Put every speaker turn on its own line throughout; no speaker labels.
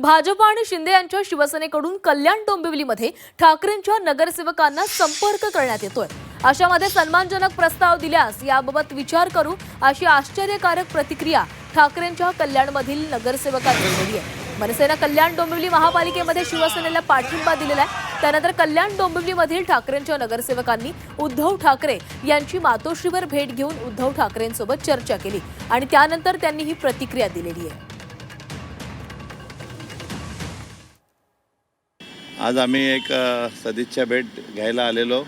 भाजप आणि शिंदे यांच्या शिवसेनेकडून कल्याण डोंबिवलीमध्ये ठाकरेंच्या नगरसेवकांना संपर्क करण्यात येतोय. अशामध्ये सन्मानजनक प्रस्ताव दिल्यास याबाबत विचार करू अशी आश्चर्यकारक प्रतिक्रिया ठाकरेंच्या कल्याणमधील नगरसेवकांनी दिली आहे. मनसेनं कल्याण डोंबिवली महापालिकेमध्ये शिवसेनेला पाठिंबा दिलेला आहे. त्यानंतर कल्याण डोंबिवलीमधील ठाकरेंच्या नगरसेवकांनी उद्धव ठाकरे यांची मातोश्रीवर भेट घेऊन उद्धव ठाकरेंसोबत चर्चा केली आणि त्यानंतर त्यांनी ही प्रतिक्रिया दिलेली आहे.
आज आम्ही एक सदिच्छा भेट घ्यायला आलेलो.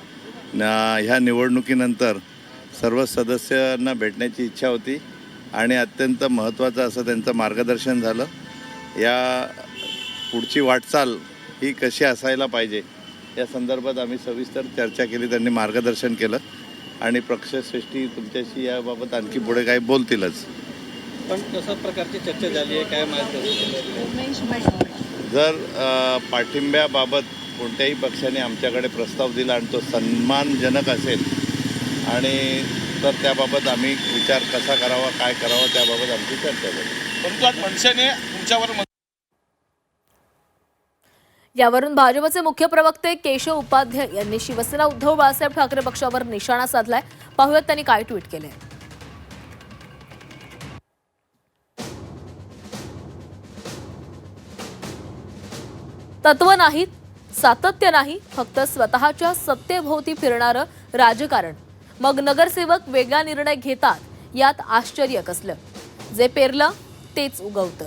न ह्या निवडणुकीनंतर सर्व सदस्यांना भेटण्याची इच्छा होती आणि अत्यंत महत्त्वाचं असं त्यांचं मार्गदर्शन झालं. या पुढची वाटचाल ही कशी असायला पाहिजे या संदर्भात आम्ही सविस्तर चर्चा केली त्यांनी मार्गदर्शन केलं आणि पक्षश्रेष्ठी तुमच्याशी याबाबत आणखी पुढे काही बोलतीलच.
पण कशा प्रकारची चर्चा झाली आहे काय माहिती
जर पाठिंब्याबाबत कोणत्याही पक्षाने आमच्याकडे प्रस्ताव दिला आणि तो सन्मानजनक असेल आणि तर त्याबाबत आम्ही विचार कसा करावा काय करावा त्याबाबत आमची चर्चा झाली.
परंतु आज मनसेने तुमच्यावर
यावरून भाजपचे मुख्य प्रवक्ते केशव उपाध्याय यांनी शिवसेना उद्धव बाळासाहेब ठाकरे पक्षावर निशाणा साधलाय. पाहुयात त्यांनी काय ट्विट केलंय. तत्व नाहीत सातत्य नाही फक्त स्वतःच्या सत्तेभोवती फिरणारं राजकारण. मग नगरसेवक वेगळा निर्णय घेतात यात आश्चर्य कसलं? जे पेरलं तेच उगवतं.